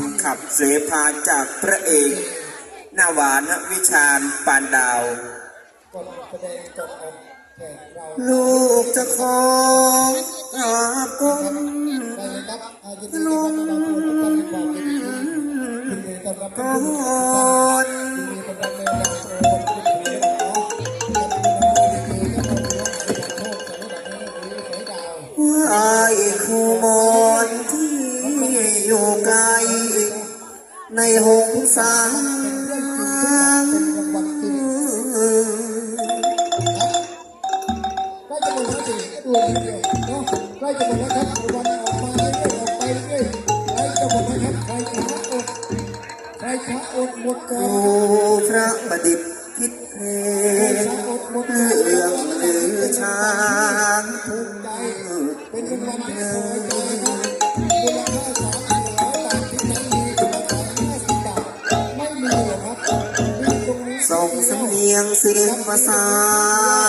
ำขับเสพาจากพระเอกหน้าหวานวิชาญปานดาวกดแสดงกดออกแขกเราลูกจะขอกราบก้มได้เลยครับอายินดีต้อนรับทุกท่านความยินดียินดีต้อน หงสารเป็นรางวัลที่ใกล้จะหมดแล้วสิดูทีเดียวเนาะใกล้จะหมดแล้วครับรางวัลออกมาเรื่อยๆออกไปเรื่อยๆใกล้จะหมดแล้วครับใครช้าอดใครช้าอดหมดก่อโอ้นพระประดิษฐ์พิษเพลเรื่องลือช้างภูมิใจเป็นรางวัลที่ วียงเสียงประสา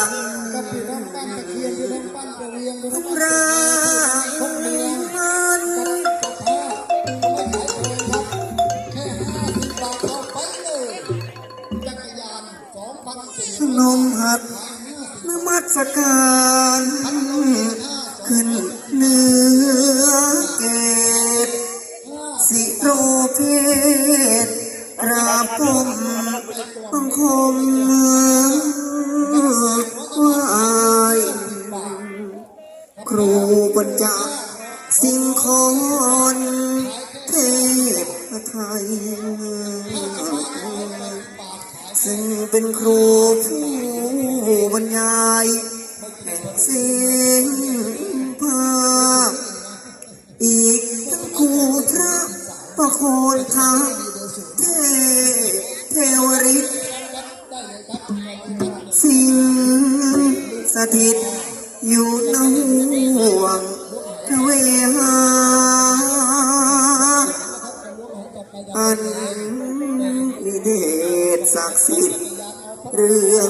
นกับพี่น้องบ้านเคียนพี่น้องบ้านกระเวียงพี่น้องบ้านร่าของเมืองมันกับผ้าไม่ขายแพงครับแค่ห้าสิบบาทเอาไปเลยจักรยานสองพันสี่พนมหัดนมัสการขึ้น ซึ่งเป็นครูผู้บรรยายแห่งเสียงภาคอีกทั้งครูพระประโคนทักเทเทวริตสิ่งสถิตอยู่ในห่วงทเวหา ศักดิ์สิทธิ์เรื่อง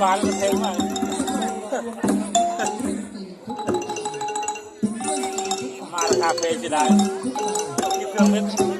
ห้าสิบาทแล้วมันแพงมากมาคาเพลย์สิได้ต้องคิดเครื่องเม็ด